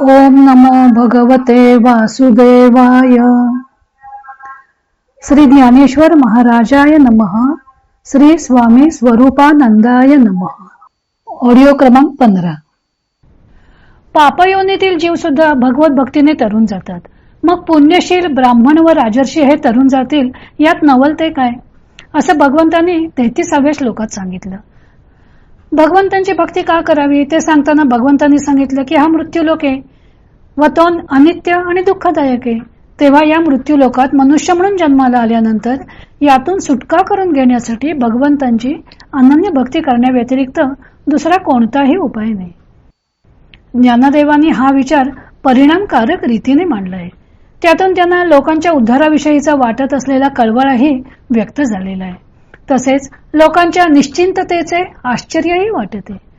ओम नमो भगवते वासुदेवाय. श्री ज्ञानेश्वर महाराजाय नमः. श्री स्वामी स्वरूपानंदाय नमः. ऑडिओ क्रमांक पंधरा. पापयोनीतील जीव सुद्धा भगवत भक्तीने तरुण जातात. मग पुण्यशील ब्राह्मण व राजर्षी हे तरुण जातील यात नवलते काय? असं भगवंतांनी तेहतीसाव्या श्लोकात सांगितलं. भगवंतांची भक्ती का करावी? ते सांगताना भगवंतांनी सांगितलं की हा मृत्यू लोक आहे. व तो अनित्य आणि दुःखदायक आहे. तेव्हा या मृत्यू लोकात मनुष्य म्हणून जन्माला आल्यानंतर यातून सुटका करून घेण्यासाठी भगवंतांची अनन्य भक्ती करण्याव्यतिरिक्त दुसरा कोणताही उपाय नाही. ज्ञानदेवानी हा विचार परिणामकारक रीतीने मांडलाय. त्यातून त्यांना लोकांच्या उद्धाराविषयीचा वाटत असलेला कळवळही व्यक्त झालेला आहे. तसेच लोकांच्या निश्चिंततेचे आश्चर्यही वाटते.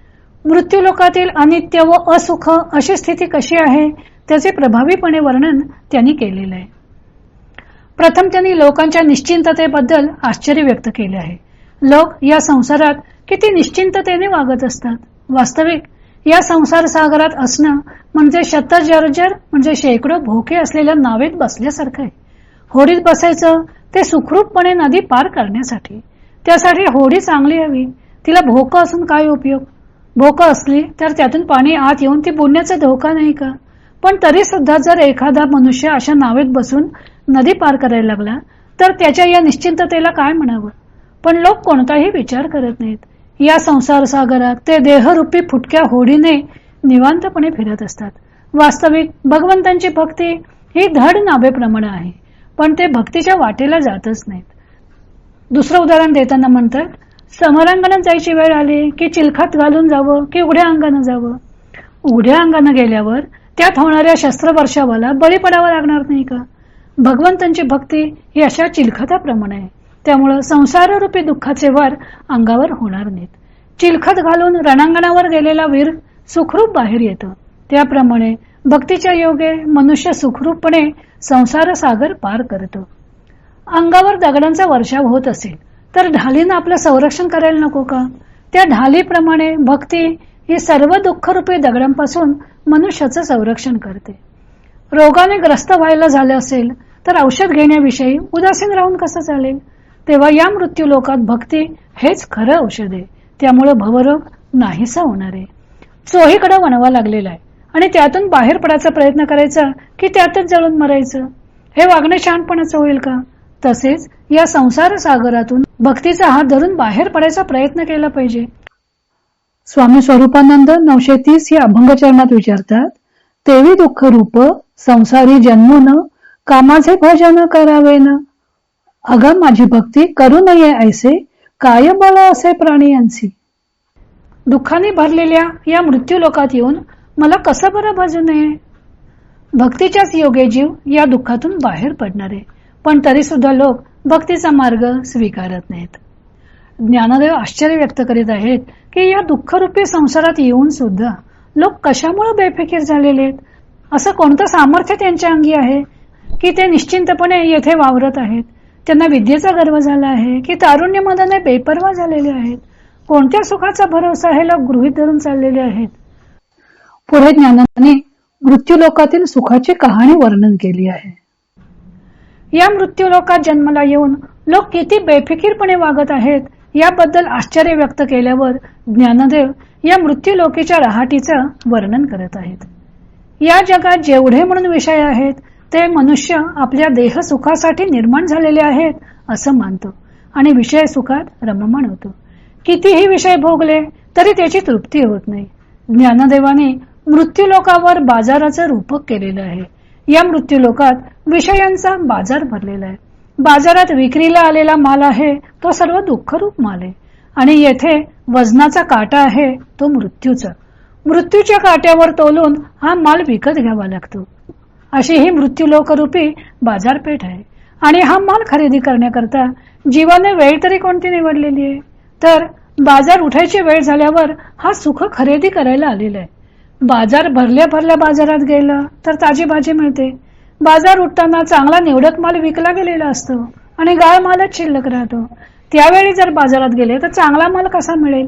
मृत्यूलोकातील अनित्य व असुख अशी स्थिती कशी आहे त्याचे प्रभावीपणे वर्णन त्यांनी केलेलं आहे. प्रथम त्यांनी लोकांच्या निश्चिंततेबद्दल आश्चर्य व्यक्त केले आहे. लोक या संसारात किती निश्चिंततेने वागत असतात. वास्तविक या संसार सागरात असणं म्हणजे शतजर्जर म्हणजे शेकडो भोके असलेल्या नावेत बसल्यासारखं आहे. होडीत बसायचं ते सुखरूपपणे नदी पार करण्यासाठी. त्यासाठी होडी चांगली हवी. तिला भोकं असून काय उपयोग? भोक असली तर त्यातून पाणी आत येऊन ती बुडण्याचा धोका नाही का? पण तरी सुद्धा जर एखादा मनुष्य अशा नावेत बसून नदी पार करायला लागला तर त्याच्या या निश्चिंततेला काय म्हणावं? पण लोक कोणताही विचार करत नाहीत. या संसार सागरात ते देहरूपी फुटक्या होडीने निवांतपणे फिरत असतात. वास्तविक भगवंतांची भक्ती ही धड नाभेप्रमाणे आहे पण ते भक्तीच्या वाटेला जातच नाहीत. दुसरं उदाहरण देताना म्हणतात समरांगणात जायची वेळ आली की चिलखत घालून जावं की उघड्या अंगानं जावं? उघड्या अंगानं गेल्यावर त्यात होणाऱ्या शस्त्रवर्षावाला बळी पडावा लागणार नाही का? भगवंतांची भक्ती ही अशा चिलखताप्रमाणे आहे. त्यामुळं संसाररूपी दुःखाचे वार अंगावर होणार नाहीत. चिलखत घालून रणांगणावर गेलेला वीर सुखरूप बाहेर येतो. त्याप्रमाणे भक्तीच्या योगे मनुष्य सुखरूपपणे संसार सागर पार करतो. अंगावर दगडांचा वर्षाव होत असेल तर ढालीनं आपलं संरक्षण करायला नको का? त्या ढालीप्रमाणे भक्ती ही सर्व दुःखरूपी दगडांपासून मनुष्याचं संरक्षण करते. रोगाने ग्रस्त व्हायला झालं असेल तर औषध घेण्याविषयी उदासीन राहून कसं चालेल? तेव्हा या मृत्यू लोकात भक्ती हेच खरं औषध आहे. त्यामुळे भवरोग नाहीसा होणार आहे. चोहीकडे वणवा लागलेला आहे. आणि त्यातून बाहेर पडायचा प्रयत्न करायचा की त्यातच जळून मरायचं? हे वागणं शहाणपणाचं होईल का? तसेच या संसार सागरातून भक्तीचा हात धरून बाहेर पडायचा प्रयत्न केला पाहिजे. स्वामी स्वरूपानंद नऊशे तीस या अभंगचरणात विचारतात तेवी दुःख रूप संसारी जन्मून कामाचे भजन करावे न अगं माझी भक्ती करू नये ऐसे काय बळ असे प्राणी यांची. दुःखाने भरलेल्या या मृत्यू लोकात येऊन मला कसं बरं भजू नये भक्तीच्याच योगे जीव या दुःखातून बाहेर पडणारे. पण तरी सुद्धा लोक भक्तीचा मार्ग स्वीकारत नाहीत. ज्ञानदेव आश्चर्य व्यक्त करीत आहेत की या दुःखरूपी संसारात येऊन सुद्धा लोक कशामुळे बेफिकीर झालेले आहेत? असं कोणतं सामर्थ्य त्यांच्या अंगी आहे? की ते निश्चिंतपणे येथे वावरत आहेत? त्यांना विद्येचा गर्व झाला आहे की तारुण्य मनाने बेपरवा झालेले आहेत? कोणत्या सुखाचा भरोसा हे लोक गृहित धरून चाललेले आहेत? पुढे ज्ञानाने मृत्यू लोकातील सुखाची कहाणी वर्णन केली आहे. या मृत्यूलोकात जन्माला येऊन लोक किती बेफिकीरपणे वागत आहेत याबद्दल आश्चर्य व्यक्त केल्यावर ज्ञानदेव या मृत्यूलोकीच्या रहाटीचं वर्णन करत आहेत. या जगात जेवढे म्हणून विषय आहेत ते मनुष्य आपल्या देह सुखासाठी निर्माण झालेले आहेत असं मानतो. आणि विषय सुखात रममाण होतो. कितीही विषय भोगले तरी त्याची तृप्ती होत नाही. ज्ञानदेवाने मृत्यूलोकावर बाजाराचं रूपक केलेलं आहे. या मृत्यूलोकात विषयांचा बाजार भरलेला आहे. बाजारात विक्रीला आलेला माल आहे तो सर्व दुःखरूप माल आहे. आणि येथे वजनाचा काटा आहे तो मृत्यूचा. मृत्यूच्या काट्यावर तोलून हा माल विकत घ्यावा लागतो. अशी ही मृत्यूलोकरूपी बाजारपेठ आहे. आणि हा माल खरेदी करण्याकरता जीवाने वेळ तरी कोणती निवडलेली आहे? तर बाजार उठायची वेळ झाल्यावर हा सुख खरेदी करायला आलेला आहे. बाजार भरल्या भरल्या बाजारात गेलं तर ताजी भाजी मिळते. बाजार उठताना चांगला निवडक माल विकला गेलेला असतो आणि गाळ मालच शिल्लक राहतो. त्यावेळी जर बाजारात गेले तर चांगला माल कसा मिळेल?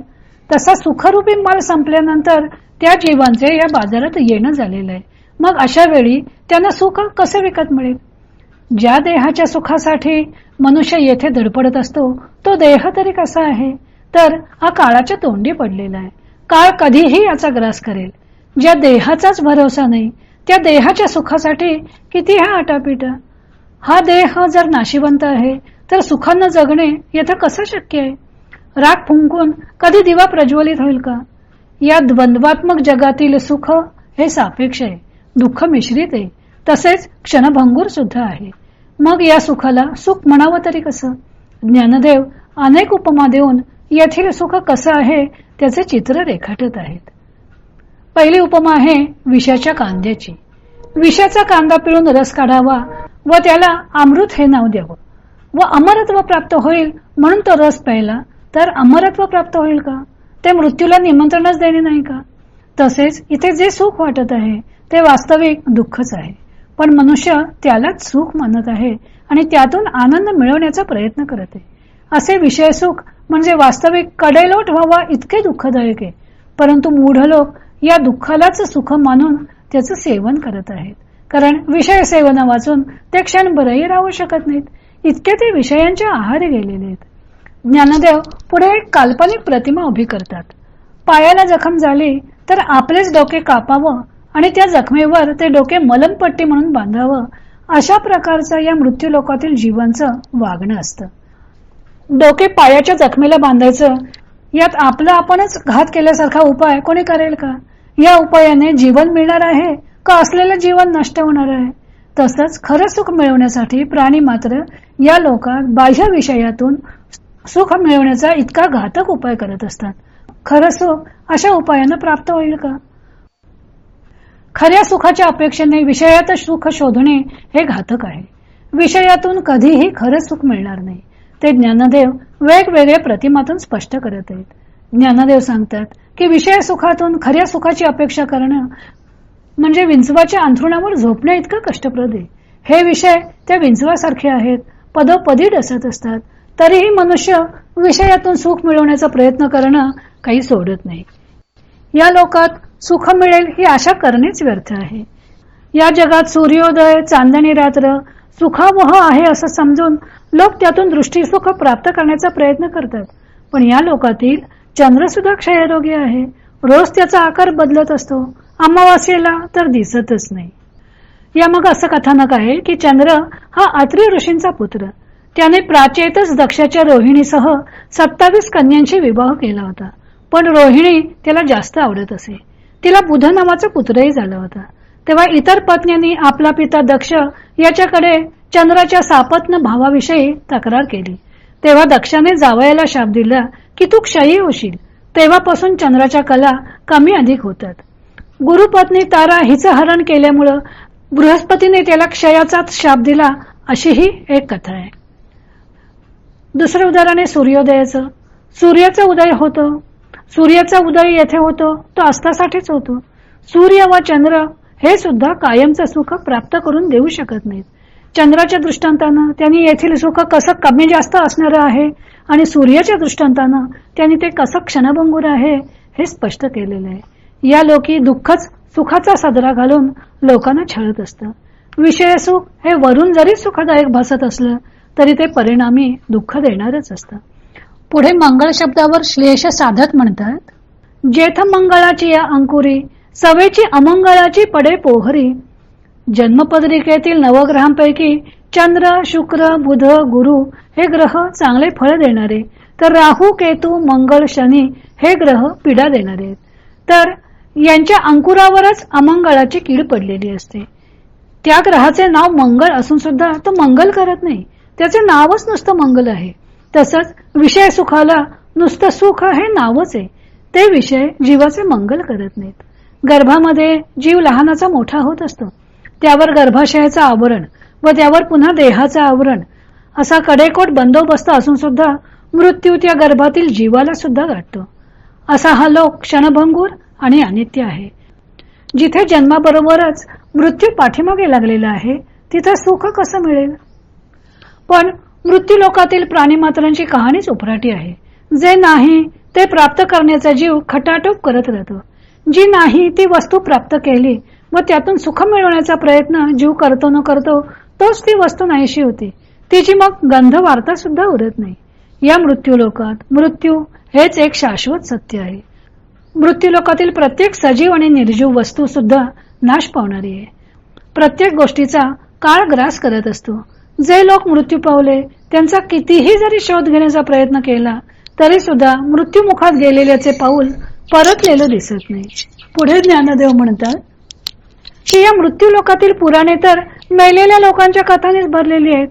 तसा सुखरूपी माल संपल्यानंतर त्या जीवांचे या बाजारात येणं झालेलं आहे. मग अशा वेळी त्यांना सुख कसे विकत मिळेल? ज्या देहाच्या सुखासाठी मनुष्य येथे धडपडत असतो तो देह तरी कसा आहे? तर हा काळाच्या तोंडी पडलेला आहे. काळ कधीही याचा ग्रास करेल. ज्या देहाचाच भरोसा नाही त्या देहाच्या सुखासाठी किती हा आटापिटा? हा देह जर नाशिवंत आहे तर सुखानं जगणे येथे कसं शक्य आहे? राग फुंकून कधी दिवा प्रज्वलित होईल का? या द्वंद्वात्मक जगातील सुख हे सापेक्ष आहे दुःख मिश्रित आहे तसेच क्षणभंगूर सुद्धा आहे. मग या सुखाला सुख म्हणावं तरी कसं? ज्ञानदेव अनेक उपमा देऊन येथील सुख कसं आहे त्याचे चित्र रेखाटत आहेत. पहिली उपमा आहे विषाच्या कांद्याची. विषाचा कांदा पिळून रस काढावा व त्याला अमृत हे नाव द्यावं. व अमरत्व प्राप्त होईल म्हणून तो रस प्यायला. तर अमरत्व प्राप्त होईल का? ते मृत्यूला निमंत्रणच देणे नाही का? तसेच इथे जे सुख वाटत आहे ते वास्तविक दुःखच आहे. पण मनुष्य त्यालाच सुख मानत आहे आणि त्यातून आनंद मिळवण्याचा प्रयत्न करत आहे. असे विषय सुख म्हणजे वास्तविक कडेलोट व्हावा इतके दुःखदायक आहे. परंतु मूढ लोक या दुःखालाच सुख मानून त्याचं सेवन करत आहेत. कारण विषय सेवन वाचून ते क्षण बरंही राहू शकत नाहीत. इतके ते विषयांच्या आहारी गेलेले आहेत. ज्ञानदेव पुढे एक काल्पनिक प्रतिमा उभी करतात. पायाला जखम झाली तर आपलेच डोके कापावं आणि त्या जखमेवर ते डोके मलमपट्टी म्हणून बांधावं अशा प्रकारचं या मृत्यू लोकातील जीवांचं वागणं असतं. डोके पायाच्या जखमेला बांधायचं यात आपलं आपणच घात केल्यासारखा उपाय कोणी करेल का? या उपायाने जीवन मिळणार आहे का असलेलं जीवन नष्ट होणार आहे? तसंच खरं सुख मिळवण्यासाठी प्राणी मात्र या लोकात बाह्य विषयातून सुख मिळवण्याचा इतका घातक उपाय करत असतात. खरं सुख अशा उपायानं प्राप्त होईल का? खऱ्या सुखाच्या अपेक्षेने विषयात सुख शोधणे हे घातक आहे. विषयातून कधीही खरं सुख मिळणार नाही. ते ज्ञानदेव वेगवेगळ्या प्रतिमातून स्पष्ट करत आहेत. ज्ञानदेव सांगतात की विषय सुखातून खऱ्या सुखाची अपेक्षा करणं म्हणजे विंचवाच्या अंथरुणावर झोपण्या इतकं कष्टप्रद आहे. हे विषय त्या विंचवासारखे आहेत पदोपदी डसत असतात. तरीही मनुष्य विषयातून सुख मिळवण्याचा प्रयत्न करणं काही सोडत नाही. या लोकात सुख मिळेल ही आशा करणेच व्यर्थ आहे. या जगात सूर्योदय चांदणी रात्र सुखावह आहे असं समजून लोक त्यातून दृष्टीसुख प्राप्त करण्याचा प्रयत्न करतात. पण या लोकातील चंद्र सुद्धा क्षयरोगी आहे. रोज त्याचा आकार बदलत असतो. अमावास्येला तर दिसतच नाही. या मग असं कथानक आहे की चंद्र हा अत्री ऋषींचा पुत्र. त्याने प्राचेतच दक्षाच्या रोहिणीसह सत्तावीस कन्यांशी विवाह केला होता. पण रोहिणी त्याला जास्त आवडत असे. तिला बुध नावाचा पुत्रही झाला होता. तेव्हा इतर पत्न्यांनी आपला पिता दक्ष याच्याकडे चंद्राच्या सापत्न भावाविषयी तक्रार केली. तेव्हा दक्षाने जावयाला शाप दिला की तू क्षयी होशील. तेव्हापासून चंद्राच्या कला कमी अधिक होतात. गुरुपत्नी तारा हिचं हरण केल्यामुळं बृहस्पतीने त्याला क्षयाचाच शाप दिला अशी ही एक कथा आहे. दुसरं उदाहरण आहे सूर्योदयाचं. सूर्याचा उदय होतो. सूर्याचा उदय येथे होतो तो अस्तासाठीच होतो. सूर्य व चंद्र हे सुद्धा कायमचं सुख प्राप्त करून देऊ शकत नाहीत. चंद्राच्या दृष्टांतानं त्यांनी येथील सुख कसं कमी जास्त असणार आहे आणि सूर्याच्या दृष्टांतानं त्यांनी ते कसं क्षणभंगूर आहे हे स्पष्ट केलेलं आहे. या लोकी दुःखच सुखाचा साजरा घालून लोकांना छळत असतं. विषय सुख हे वरून जरी सुखदायक भासत असलं तरी ते परिणामी दुःख देणारच असतं. पुढे मंगळ शब्दावर श्लेष साधत म्हणतात जेथ मंगळाची या अंकुरी सवेची अमंगळाची पडे पोहरी जन्मपत्रिकेतील नवग्रहांपैकी चंद्र शुक्र बुध गुरु हे ग्रह चांगले फळ देणारे. तर राहू केतू मंगळ शनी हे ग्रह पीडा देणारे. आहेत. तर यांच्या अंकुरावरच अमंगळाची कीड पडलेली असते. त्या ग्रहाचे नाव मंगळ असून सुद्धा तो मंगल करत नाही. त्याचे नावच नुसतं मंगल आहे. तसंच विषय सुखाला नुसतं सुख हे नावच आहे. ते विषय जीवाचे मंगल करत नाहीत. गर्भामध्ये जीव लहानाचा मोठा होत असतो. त्यावर गर्भाशयाचं आवरण व त्यावर पुन्हा देहाचं आवरण. असा कडेकोट बंदोबस्त असून सुद्धा मृत्यू त्या गर्भातील जीवाला सुद्धा गाठतो. असा हा लोक क्षणभंगूर आणि अनित्य आहे. जिथे जन्माबरोबरच मृत्यू पाठीमागे लागलेला आहे तिथे सुख कसं मिळेल? पण मृत्यू लोकातील प्राणीमात्रांची कहाणीच उपराटी आहे. जे नाही ते प्राप्त करण्याचा जीव खटाटोप करत राहतो. जी नाही ती वस्तू प्राप्त केली व त्यातून सुख मिळवण्याचा प्रयत्न जीव करतो न करतो तोच ती वस्तू नाहीशी होती. तिची मग गंध वार्ता सुद्धा उरत नाही. या मृत्यू लोकात मृत्यू हेच एक शाश्वत सत्य आहे. मृत्यू लोकातील प्रत्येक सजीव आणि निर्जीव वस्तू सुद्धा नाश पावणारी आहे. प्रत्येक गोष्टीचा काळ ग्रास करत असतो. जे लोक मृत्यू पावले त्यांचा कितीही जरी शोध घेण्याचा प्रयत्न केला तरी सुद्धा मृत्यूमुखात गेलेल्याचे पाऊल परतलेलं दिसत नाही. पुढे ज्ञानदेव म्हणतात की या मृत्यू लोकातील पुराणे तर मेलेल्या लोकांच्या कथानेच भरलेली आहेत.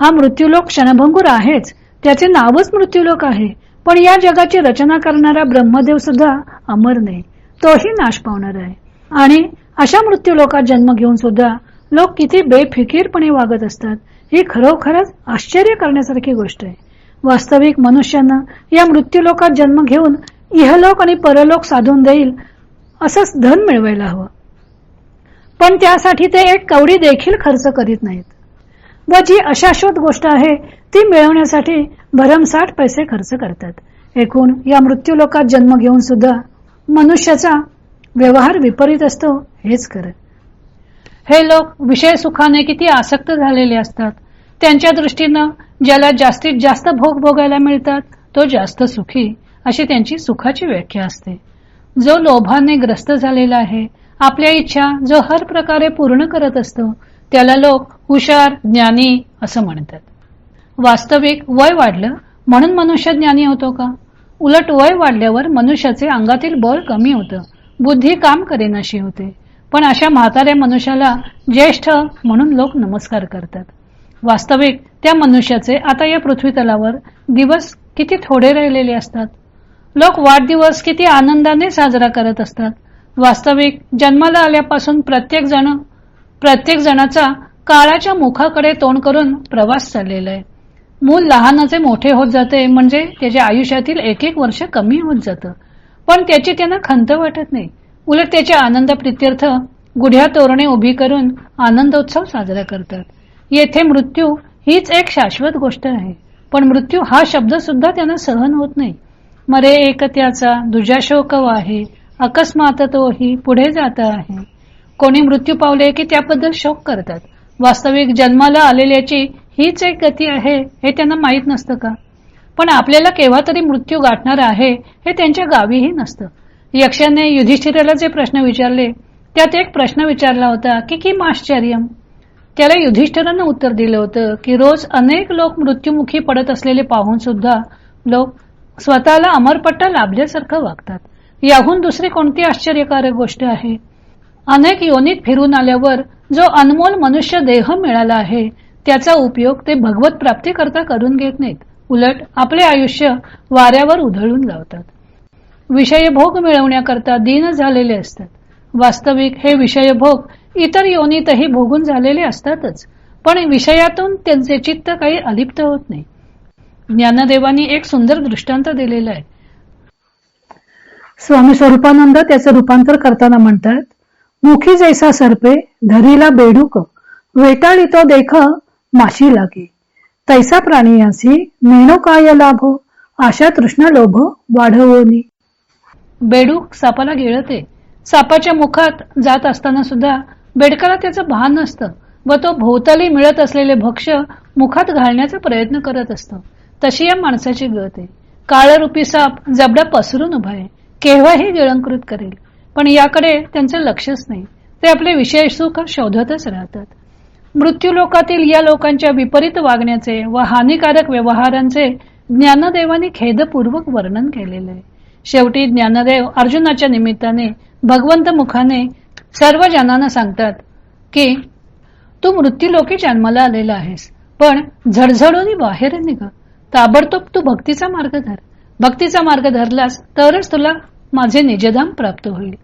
हा मृत्यूलोक क्षणभंगूर आहेच. त्याचे नावच मृत्यूलोक आहे. पण या जगाची रचना करणारा ब्रह्मदेव सुद्धा अमर नाही. तोही नाश पावणार आहे. आणि अशा मृत्यूलोकात जन्म घेऊन सुद्धा लोक किती बेफिकीरपणे वागत असतात ही खरोखरच आश्चर्य करण्यासारखी गोष्ट आहे. वास्तविक मनुष्यानं या मृत्यूलोकात जन्म घेऊन इहलोक आणि परलोक साधून देईल असंच धन मिळवायला हवं. पण त्यासाठी ते एक कवडी देखील खर्च करीत नाहीत. व जी अशाश्वत गोष्ट आहे ती मिळवण्यासाठी भरमसाठ पैसे खर्च करतात. एकूण या मृत्यूलोकात जन्म घेऊन सुद्धा मनुष्याचा व्यवहार विपरीत असतो हेच खरं. हे लोक विषय सुखाने किती आसक्त झालेले असतात. त्यांच्या दृष्टीनं ज्याला जास्तीत जास्त भोग भोगायला मिळतात तो जास्त सुखी अशी त्यांची सुखाची व्याख्या असते. जो लोभाने ग्रस्त झालेला आहे आपल्या इच्छा जो हर प्रकारे पूर्ण करत असतो त्याला लोक हुशार ज्ञानी असं म्हणतात. वास्तविक वय वाढलं म्हणून मनुष्य ज्ञानी होतो का? उलट वय वाढल्यावर मनुष्याचे अंगातील बळ कमी होतं बुद्धी काम करेनाशी होते. पण अशा म्हाताऱ्या मनुष्याला ज्येष्ठ म्हणून लोक नमस्कार करतात. वास्तविक त्या मनुष्याचे आता या पृथ्वी तलावर दिवस किती थोडे राहिलेले असतात? लोक वाढदिवस किती आनंदाने साजरा करत असतात? वास्तविक जन्माला आल्यापासून प्रत्येक जण प्रत्येक जणाचा काळाच्या मुखाकडे तोंड करून प्रवास चाललेला आहे. मूल लहानाचे मोठे होत जाते म्हणजे त्याच्या आयुष्यातील एक एक वर्ष कमी होत जातं. पण त्याची त्यांना खंत वाटत नाही. उलट त्याच्या आनंद प्रित्यर्थ गुढ्या तोरणे उभी करून आनंदोत्सव साजरा करतात. येथे मृत्यू हीच एक शाश्वत गोष्ट आहे. पण मृत्यू हा शब्द सुद्धा त्यांना सहन होत नाही. मरे एक त्याचा दुजा शोक आहे अकस्मात तोही पुढे जात आहे. कोणी मृत्यू पावले की त्याबद्दल शोक करतात. वास्तविक जन्माला आलेल्याची हीच एक गती आहे हे त्यांना माहीत नसतं का? पण आपल्याला केव्हा तरी मृत्यू गाठणार आहे हे त्यांच्या गावीही नसतं. यक्षाने युधिष्ठिराला जे प्रश्न विचारले त्यात एक प्रश्न विचारला होता की किम आश्चर्यम त्याला युधिष्ठिरानं उत्तर दिलं होतं की रोज अनेक लोक मृत्युमुखी पडत असलेले पाहून सुद्धा लोक स्वतःला अमरपट्टा लाभल्यासारखं वागतात. याहून दुसरी कोणती आश्चर्यकारक गोष्ट आहे? अनेक योनीत फिरून आल्यावर जो अनमोल मनुष्य देह मिळाला आहे त्याचा उपयोग ते भगवत प्राप्ती करता करून घेत नाहीत. उलट आपले आयुष्य वाऱ्यावर उधळून लावतात. विषयभोग मिळवण्याकरता दीन झालेले असतात. वास्तविक हे विषयभोग इतर योनीतही भोगून झालेले असतातच पण विषयातून त्यांचे चित्त काही अलिप्त होत नाही. ज्ञानदेवानी एक सुंदर दृष्टांत दिलेला आहे. स्वामी स्वरूपानंद त्याचं रूपांतर करताना म्हणतात मुखी जैसा सर्पे धरीला बेडूक वेटाळी तो देख माशी लागे. तैसा प्राणी असी मेनो काय लाभो आशा तृष्णा लोभ वाढवोनी. बेडूक सापाला गिळते सापाच्या मुखात जात असताना सुद्धा बेडकाला त्याचं भान नसतं व तो भोवताली मिळत असलेले भक्ष मुखात घालण्याचा प्रयत्न करत असतो. तशी या माणसाची गत आहे. काळरूपी साप जबडा पसरून उभा आहे. केव्हाही गिळंकृत करेल. पण याकडे त्यांचं लक्षच नाही. ते आपले विषय सुख शोधतच राहतात. मृत्यू लोकातील या लोकांच्या विपरीत वागण्याचे व हानिकारक व्यवहारांचे ज्ञानदेवानी खेदपूर्वक वर्णन केलेले आहे. शेवटी ज्ञानदेव अर्जुनाच्या निमित्ताने भगवंत मुखाने सर्व जनांना सांगतात की तू मृत्यूलोकी जन्माला आलेला आहेस पण झडझडून बाहेर निघ. ताबडतोब तू भक्तीचा मार्ग धर. भक्तीचा मार्ग धरलास तरच तुला माझे निजधाम प्राप्त होईल.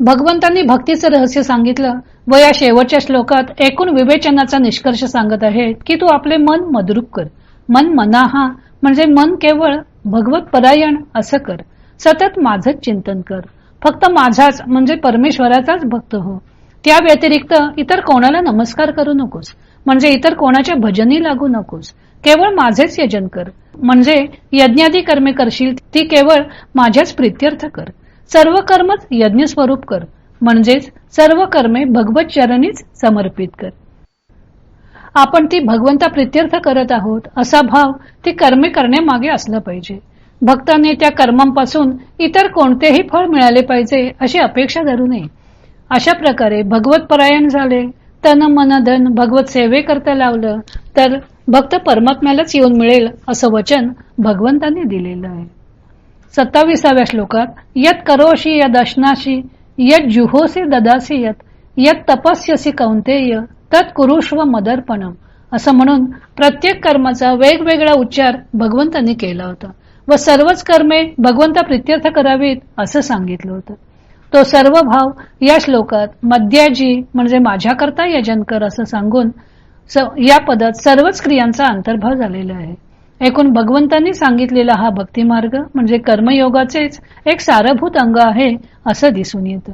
भगवंतांनी भक्तीचं रहस्य सांगितलं. व या शेवटच्या श्लोकात एकूण विवेचनाचा निष्कर्ष सांगत आहे की तू आपले मन मदरूप कर. मन मनाहा म्हणजे मन केवळ भगवत परायण असं कर. सतत माझंच चिंतन कर. फक्त माझाच म्हणजे परमेश्वराचाच भक्त हो. त्या व्यतिरिक्त इतर कोणाला नमस्कार करू नकोस. म्हणजे इतर कोणाच्या भजनी लागू नकोस. केवळ माझेच यजन कर. म्हणजे यज्ञादी कर्मे करशील ती केवळ माझ्याच प्रित्यर्थ कर. सर्व कर्मच यज्ञ स्वरूप कर. म्हणजेच सर्व कर्मे भगवत चरणीच समर्पित कर. आपण ती भगवंता प्रित्यर्थ करत आहोत असा भाव ती कर्मे करण्यामागे असला पाहिजे. भक्ताने त्या कर्मांपासून इतर कोणतेही फळ मिळाले पाहिजे अशी अपेक्षा धरू नये. अशा प्रकारे भगवत परायण झाले तन मन धन भगवत सेवे करता लावलं तर भक्त परमात्म्यालाच येऊन मिळेल असं वचन भगवंताने दिलेलं आहे. सत्ताविसाव्या श्लोकात यत करोशी यद अश्नाशी यत जुहोसी ददासी यत यत तपस्यसी कौंतेय तत् कुरुष्व मदर्पणम. असं म्हणून प्रत्येक कर्माचा वेगवेगळा उच्चार भगवंतांनी केला होता व सर्वच कर्मे भगवंता प्रित्यर्थ करावीत असं सांगितलं होतं. तो सर्व भाव या श्लोकात मध्याजी म्हणजे माझ्याकरता यजन कर असं सांगून या पदात सर्वच क्रियांचा अंतर्भाव झालेला आहे. एकूण भगवंतांनी सांगितलेला हा भक्तिमार्ग म्हणजे कर्मयोगाचेच एक सारभूत अंग आहे असं दिसून येतं.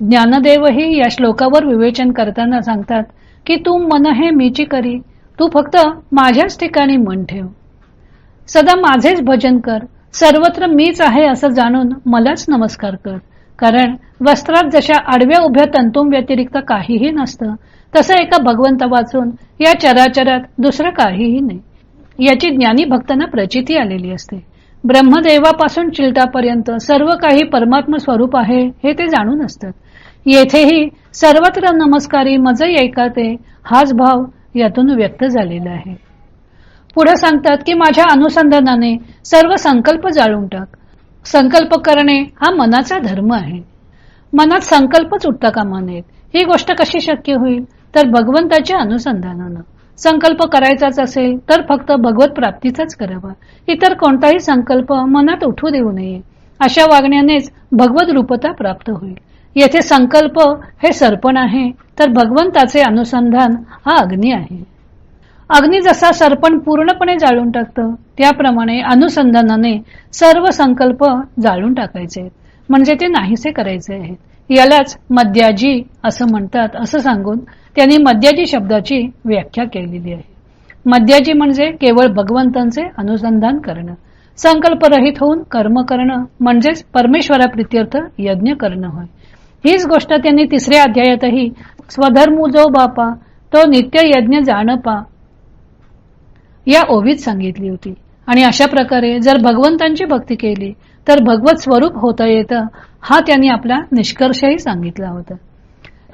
ज्ञानदेवही या श्लोकावर विवेचन करताना सांगतात की तू मन हे मीची करी तू फक्त माझ्याच ठिकाणी मन ठेव. सदा माझेच भजन कर सर्वत्र मीच आहे असं जाणून मलाच नमस्कार कर. कारण वस्त्रात जशा आडव्या उभ्या तंतूं व्यतिरिक्त काहीही नसतं तसं एका भगवंत वाचून या चराचरात दुसरं काहीही नाही. याची ज्ञानी भक्तांना प्रचिती आलेली असते. ब्रह्मदेवापासून चिलटापर्यंत सर्व काही परमात्म स्वरूप आहे हे ते जाणून असतात. येथेही सर्वत्र नमस्कारी मज ऐकाते हाच भाव यातून व्यक्त झालेला आहे. पुढे सांगतात की माझ्या अनुसंधानाने सर्व संकल्प जाळून टाक. संकल्प करणे हा मनाचा धर्म आहे. मनात संकल्पच उठता कामा नयेत. ही गोष्ट कशी शक्य होईल? तर भगवंताच्या अनुसंधानानं. संकल्प करायचाच असेल तर फक्त भगवत प्राप्तीचाच करावा. इतर कोणताही संकल्प मनात उठू देऊ नये. अशा वागण्यानेच भगवत रूपता प्राप्त होईल. येथे संकल्प हे सर्पण आहे तर भगवंताचे अनुसंधान हा अग्नी आहे. अग्नी जसा सर्पण पूर्णपणे जाळून टाकतं त्याप्रमाणे अनुसंधानाने सर्व संकल्प जाळून टाकायचे म्हणजे ते नाहीसे करायचे आहेत. यालाच मद्याजी असं म्हणतात असं सांगून त्यांनी मद्याजी शब्दाची व्याख्या केलेली आहे. मद्याजी म्हणजे केवळ भगवंतांचे अनुसंधान करणं संकल्परहित होऊन कर्म करणं म्हणजेच परमेश्वराप्रित्यर्थ यज्ञ करणं होय. हीच गोष्ट त्यांनी तिसऱ्या अध्यायातही स्वधर्मू जो बापा तो नित्य यज्ञ जाणपा या ओवीत सांगितली होती. आणि अशा प्रकारे जर भगवंतांची भक्ती केली तर भगवत स्वरूप होता येतं. हा त्यांनी आपला निष्कर्षही सांगितला होता.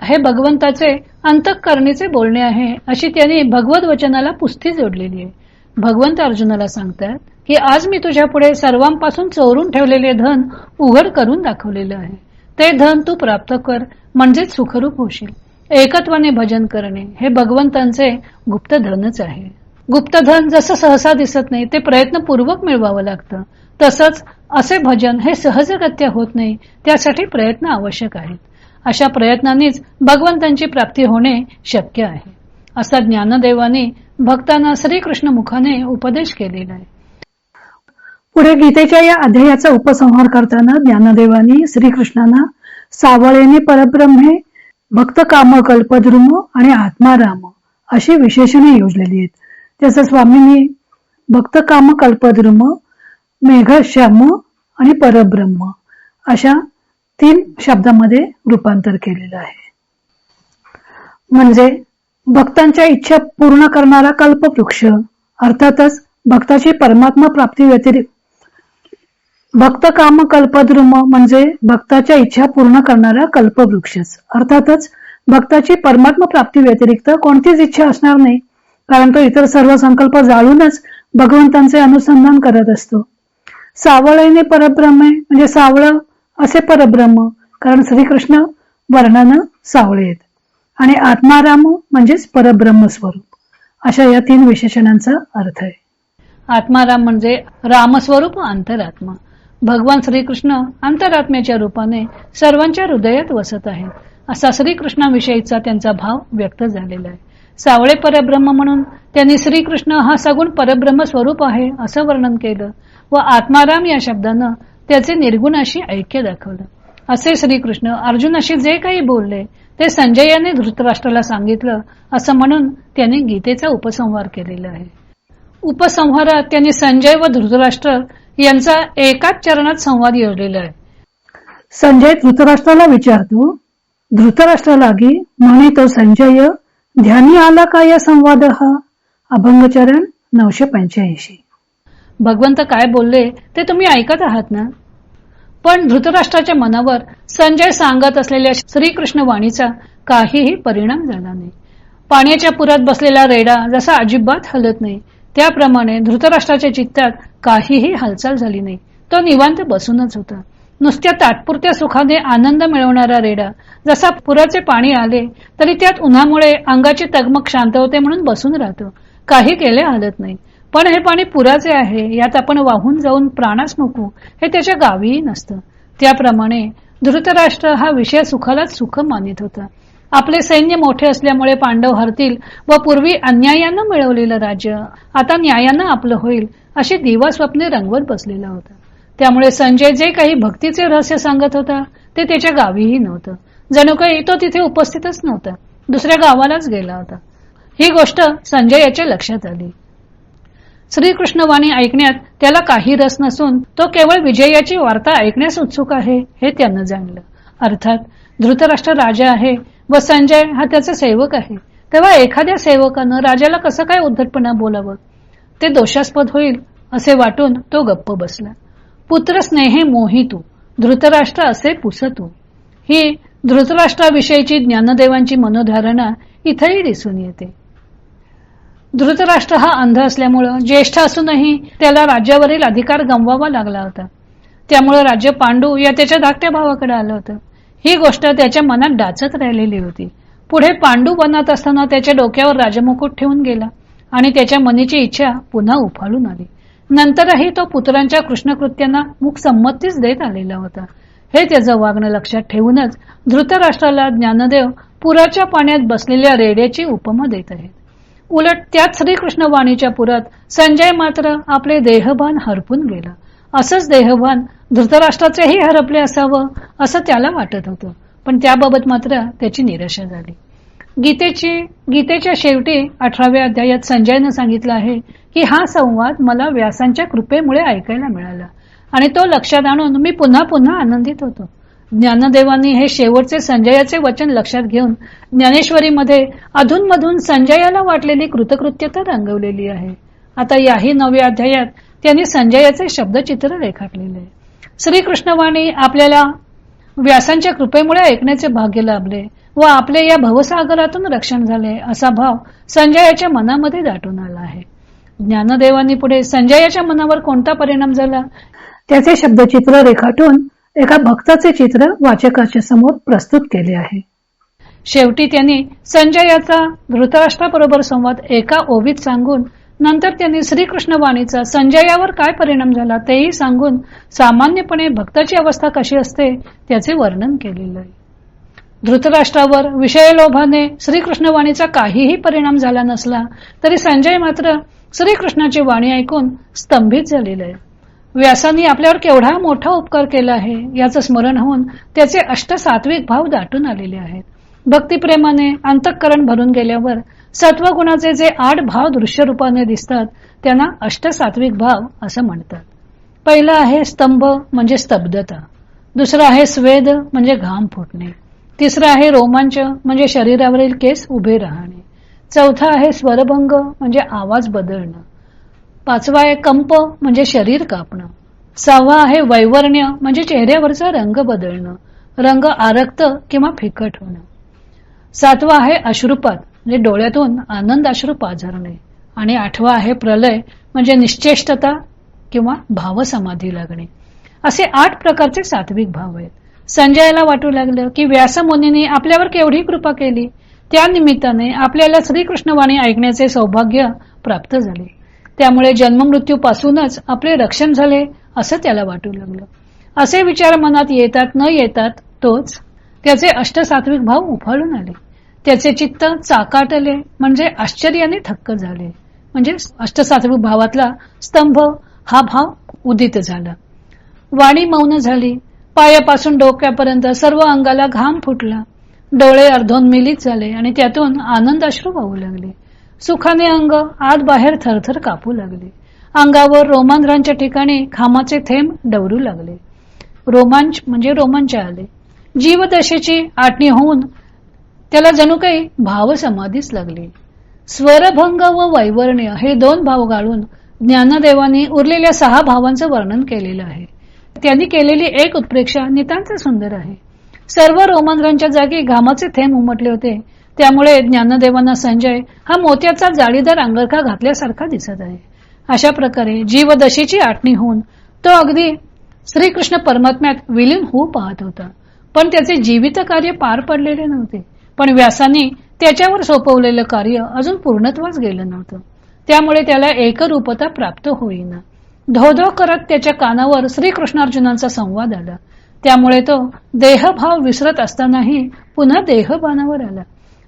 हे भगवंताचे अंतःकरणीचे बोलणे आहे अशी त्यांनी भगवत वचनाला पुस्ती जोडलेली आहे. भगवंत अर्जुनाला सांगतात की आज मी तुझ्या पुढे सर्वांपासून चोरून ठेवलेले धन उघड करून दाखवलेलं आहे. ते धन तू प्राप्त कर म्हणजेच सुखरूप होशील. एकत्वाने भजन करणे हे भगवंतांचे गुप्त धनच आहे. गुप्तधन जसं सहसा दिसत नाही ते प्रयत्नपूर्वक मिळवावं लागतं. तसंच असे भजन हे सहजगत्य होत नाही. त्यासाठी प्रयत्न आवश्यक आहेत. अशा प्रयत्नांनीच भगवंतांची प्राप्ती होणे शक्य आहे. असा ज्ञानदेवाने भक्तांना श्रीकृष्ण मुखाने उपदेश केलेला आहे. पुढे गीतेच्या या अध्यायाचा उपसंहार करताना ज्ञानदेवानी श्रीकृष्णांना सावळेने परब्रह्मे भक्त काम कल्पद्रुम आणि आत्माराम अशी विशेषणे योजलेली आहेत. त्याचं स्वामींनी भक्त काम कल्पद्रुम मेघश्याम आणि परब्रह्म अशा तीन शब्दामध्ये रूपांतर केलेलं आहे. म्हणजे भक्तांच्या इच्छा पूर्ण करणारा कल्पवृक्ष अर्थातच भक्ताची परमात्मा प्राप्ती व्यतिरिक्त भक्त काम कल्पद्रुम म्हणजे भक्ताच्या इच्छा पूर्ण करणारा कल्पवृक्षच अर्थातच भक्ताची परमात्मा प्राप्ती व्यतिरिक्त कोणतीच इच्छा असणार नाही कारण तो इतर सर्व संकल्प जाळूनच भगवंतांचे अनुसंधान करत असतो. सावळेने परब्रह्म म्हणजे सावळ असे परब्रह्म. कारण श्रीकृष्ण वर्णानं सावळे आहेत. आणि आत्माराम म्हणजेच परब्रह्म स्वरूप अशा या तीन विशेषणांचा अर्थ आहे. आत्माराम म्हणजे रामस्वरूप अंतरात्मा. भगवान श्रीकृष्ण अंतरात्म्याच्या रूपाने सर्वांच्या हृदयात वसत आहेत. असा श्रीकृष्णाविषयीचा त्यांचा भाव व्यक्त झालेला आहे. सावळे परब्रह्म म्हणून त्यांनी श्रीकृष्ण हा सगुण परब्रह्म स्वरूप आहे असं वर्णन केलं. व आत्माराम या शब्दानं त्याचे निर्गुणाशी ऐक्य दाखवलं. असे श्रीकृष्ण अर्जुनाशी जे काही बोलले ते संजयाने धृतराष्ट्राला सांगितलं असं म्हणून त्यांनी गीतेचा उपसंहार केलेला आहे. उपसंहारात त्यांनी संजय व धृतराष्ट्र यांचा एकाच चरणात संवाद योजलेला आहे. संजय धृतराष्ट्राला विचारतो धृतराष्ट्र लागी म्हणितो संजय ध्यानी आला का या संवाद हा? अभंगचरण नऊशे पंच्याऐंशी. भगवंत काय बोलले ते तुम्ही ऐकत आहात ना? पण धृतराष्ट्राच्या मनावर संजय सांगत असलेल्या श्रीकृष्ण वाणीचा काहीही परिणाम झाला नाही. पाण्याच्या पुरात बसलेला रेडा जसा अजिबात हलत नाही त्याप्रमाणे धृतराष्ट्राच्या चित्तात काहीही हालचाल झाली नाही. तो निवांत बसूनच होता. नुसत्या तात्पुरत्या सुखाने आनंद मिळवणारा रेडा जसा पुराचे पाणी आले तरी त्यात उन्हामुळे अंगाची तगमग शांत होते म्हणून बसून राहतो. काही केले हलत नाही. पण हे पाणी पुराचे आहे यात आपण वाहून जाऊन प्राणास नको हे त्याच्या गावीही नसतं. त्याप्रमाणे धृतराष्ट्र हा विषय सुखालाच सुख मानित होता. आपले सैन्य मोठे असल्यामुळे पांडव हरतील व पूर्वी अन्यायानं मिळवलेलं राज्य आता न्यायानं आपलं होईल अशी दिवा स्वप्ने रंगवत बसलेला होता. त्यामुळे संजय जे काही भक्तीचे रहस्य सांगत होता ते त्याच्या गावीही नव्हतं. जणू काही तो तिथे उपस्थितच नव्हता दुसऱ्या गावालाच गेला होता. ही गोष्ट संजय याच्या लक्षात आली. श्रीकृष्ण वाणी ऐकण्यात त्याला काही रस नसून तो केवळ विजयाची वार्ता ऐकण्यास उत्सुक आहे हे त्यानं जाणलं. अर्थात धृतराष्ट्र राजा आहे व संजय हा त्याचा सेवक आहे. तेव्हा एखाद्या सेवकानं राजाला कसं काय उद्धटपणा बोलावं? ते दोषास्पद होईल असे वाटून तो गप्प बसला. पुत्र स्नेहे मोहितू धृतराष्ट्र असे पुसतू ही धृतराष्ट्राविषयीची ज्ञानदेवांची मनोधारणा इथेही दिसून येते. धृतराष्ट्र हा अंध असल्यामुळं ज्येष्ठ असूनही त्याला राज्यावरील अधिकार गमवावा लागला होता. त्यामुळे राज्य पांडू या त्याच्या धाकट्या भावाकडे आलं होतं. ही गोष्ट त्याच्या मनात डाचत राहिलेली होती. पुढे पांडू बनत असताना त्याच्या डोक्यावर राजमुकुट ठेवून गेला आणि त्याच्या मनीची इच्छा पुन्हा उफाळून आली. नंतरही तो पुत्रांच्या कृष्णकृत्यांना मुख संमतीच देत आलेला होता. हे त्याचं वागणं लक्षात ठेवूनच धृतराष्ट्राला ज्ञानदेव पुराच्या पाण्यात बसलेल्या रेड्याची उपमा देत आहेत. उलट त्याच श्रीकृष्ण वाणीच्या पुरात संजय मात्र आपले देहभान हरपून गेला. असंच देहभान धृतराष्ट्राचेही हरपले असावं असं त्याला वाटत होतं. पण त्याबाबत मात्र त्याची निराशा झाली. गीतेची गीतेच्या शेवटी अठराव्या अध्यायात संजयनं सांगितलं आहे की हा संवाद मला व्यासांच्या कृपेमुळे ऐकायला मिळाला. आणि तो लक्षात आणून मी पुन्हा पुन्हा आनंदित होतो. ज्ञानदेवांनी हे शेवटचे संजयाचे वचन लक्षात घेऊन ज्ञानेश्वरीमध्ये अधूनमधून संजयाला वाटलेली कृतकृत्यता रंगवलेली आहे. आता याही नवव्या अध्यायात त्यांनी संजयाचे शब्दचित्र रेखाटलेले. श्रीकृष्णवाणी आपल्याला व्यासांच्या कृपेमुळे ऐकण्याचे भाग्य लाभले व आपले या भवसागरातून रक्षण झाले असा भाव संजयाच्या मनामध्ये दाटून आला आहे. ज्ञानदेवांनी पुढे संजयाच्या मनावर कोणता परिणाम झाला? त्याचे शब्दचित्र रेखाटून एका भक्ताचे चित्र वाचकाच्या समोर प्रस्तुत केले आहे. शेवटी त्यांनी संजयाचा धृतराष्ट्राबरोबर संवाद एका ओवीत सांगून नंतर त्यांनी श्रीकृष्ण वाणीचा संजयावर काय परिणाम झाला तेही सांगून सामान्यपणे भक्ताची अवस्था कशी असते त्याचे वर्णन केलेलं आहे. धृतराष्ट्रावर विषयलोभाने श्रीकृष्ण वाणीचा काहीही परिणाम झाला नसला तरी संजय मात्र श्रीकृष्णाची वाणी ऐकून स्तंभित झालेला आहे. व्यासांनी आपल्यावर केवढा मोठा उपकार केला आहे याचं स्मरण होऊन त्याचे अष्टसात्विक भाव दाटून आलेले आहेत. भक्तिप्रेमाने अंतःकरण भरून गेल्यावर सत्वगुणाचे जे आठ भाव दृश्य रूपाने दिसतात त्यांना अष्टसात्विक भाव असं म्हणतात. पहिला आहे स्तंभ म्हणजे स्तब्धता. दुसरा आहे स्वेद म्हणजे घाम फुटणे. तिसरा आहे रोमांच म्हणजे शरीरावरील केस उभे राहणे. चौथा आहे स्वरभंग म्हणजे आवाज बदलणं. पाचवा आहे कंप म्हणजे शरीर कापणं. सहावा आहे वैवर्ण्य म्हणजे चेहऱ्यावरचा रंग बदलणं. रंग आरक्त किंवा फिकट होणं. सातवा आहे अश्रुपात म्हणजे डोळ्यातून आनंद अश्रू पाझरणे. आणि आठवा आहे प्रलय म्हणजे निश्चेष्टता किंवा भावसमाधी लागणे. असे आठ प्रकारचे सात्विक भाव आहेत. संजयाला वाटू लागलं की व्यासमुनीने आपल्यावर केवढी कृपा केली. त्या निमित्ताने आपल्याला श्रीकृष्णवाणी ऐकण्याचे सौभाग्य प्राप्त झाले. त्यामुळे जन्ममृत्यूपासूनच आपले रक्षण झाले असं त्याला वाटू लागलं. असे विचार मनात येतात न येतात तोच त्याचे अष्टसात्विक भाव उफाळून आले. त्याचे चित्त चाकाटले म्हणजे आश्चर्याने थक्क झाले. म्हणजे अष्टसात्विक भावातला स्तंभ हा भाव उदित झाला. वाणी मौन झाली. पायापासून डोक्यापर्यंत सर्व अंगाला घाम फुटला. डोळे अर्धोन्मिलित झाले आणि त्यातून आनंद अश्रू वाहू लागले. सुखाने अंग आत बाहेर थरथर कापू लागले. अंगावर रोमांध्रांच्या ठिकाणी खामाचे थेंब डवरू लागले. रोमांच म्हणजे रोमांच आले. जीवदशेची आटणी होऊन त्याला जणू काही भाव समाधीच लागली. स्वरभंग व वैवर्ण्य हे दोन भाव गाळून ज्ञानदेवाने उरलेल्या सहा भावांचं वर्णन केलेलं आहे. त्यांनी केलेली एक उत्प्रेक्षा नितांत सुंदर आहे. सर्व रोमांध्रांच्या जागी घामाचे थेंब उमटले होते. त्यामुळे ज्ञानदेवांना संजय हा मोत्याचा जाळीदार अंगरखा घातल्यासारखा दिसत आहे. अशा प्रकारे जीवदशेची आठणी होऊन तो अगदी श्रीकृष्ण परमात्म्यात विलीन होऊ पाहत होता. पण त्याचे जीवित कार्य पार पडलेले नव्हते. पण व्यासाने त्याच्यावर सोपवलेलं कार्य अजून पूर्णत्वाच गेलं नव्हतं. त्यामुळे त्याला एकरूपता प्राप्त होईना. धोधो करत त्याच्या कानावर श्रीकृष्णार्जुनांचा संवाद आला. त्यामुळे तो देहभाव विसरत असतानाही पुन्हा देहभानावर आला.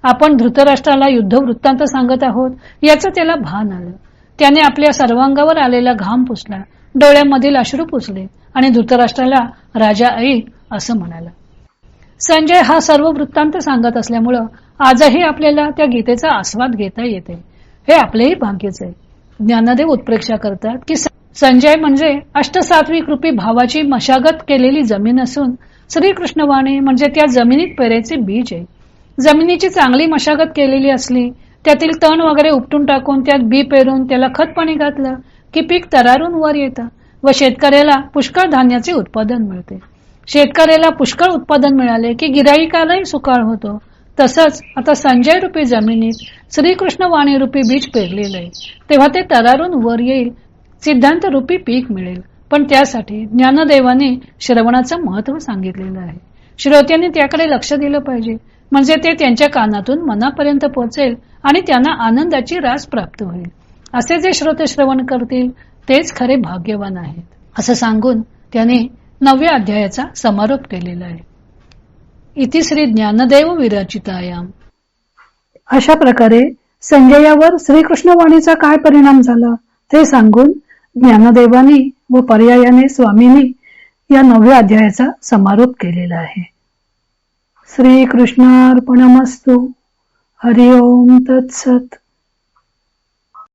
आपण धृतराष्ट्राला युद्ध वृत्तांत सांगत आहोत याचं त्याला भान आलं. त्याने आपल्या सर्वांगावर आलेला घाम पुसला डोळ्यामधील अश्रू पुसले आणि धृतराष्ट्राला राजा ऐक असं म्हणाला. संजय हा सर्व वृत्तांत सांगत असल्यामुळं आजही आपल्याला त्या गीतेचा आस्वाद घेता येते. हे आपलेही भाग्यच आहे. ज्ञानदेव उत्प्रेक्षा करतात की संजय म्हणजे अष्टसात्विक रूपी भावाची मशागत केलेली जमीन असून श्रीकृष्णवाणी म्हणजे त्या जमिनीत पेरायचे बीज आहे. जमिनीची चांगली मशागत केलेली असली त्यातील तण वगैरे उपटून टाकून त्यात बी पेरून त्याला खत पाणी घातलं की पीक तरारून वर येतं व शेतकऱ्याला पुष्कळ धान्याचे उत्पादन मिळते. शेतकऱ्याला पुष्कळ उत्पादन मिळाले की गिराईकालाही सुकाळ होतो. तसंच आता संजय रूपी जमिनीत श्रीकृष्ण वाणी रूपी बीज पेरलेलं आहे. तेव्हा ते तरारून वर येईल सिद्धांत रूपी पीक मिळेल. पण त्यासाठी ज्ञानदेवाने श्रवणाचं महत्त्व सांगितलेलं आहे. श्रोत्यांनी त्याकडे लक्ष दिलं पाहिजे. म्हणजे ते त्यांच्या कानातून मनापर्यंत पोहोचेल आणि त्यांना आनंदाची रास प्राप्त होईल. असे जे श्रोते श्रवण करतील तेच खरे भाग्यवान आहेत. असं सांगून त्याने नवव्या अध्यायाचा समारोप केलेला आहे. इति श्री ज्ञानदेव विराचितायाम. अशा प्रकारे संजयावर श्रीकृष्ण वाणीचा काय परिणाम झाला ते सांगून ज्ञानदेवानी व पर्यायाने स्वामींनी या नवव्या अध्यायाचा समारोप केलेला आहे. श्रीकृष्णार्पणमस्तू। हरिओम तत्सत।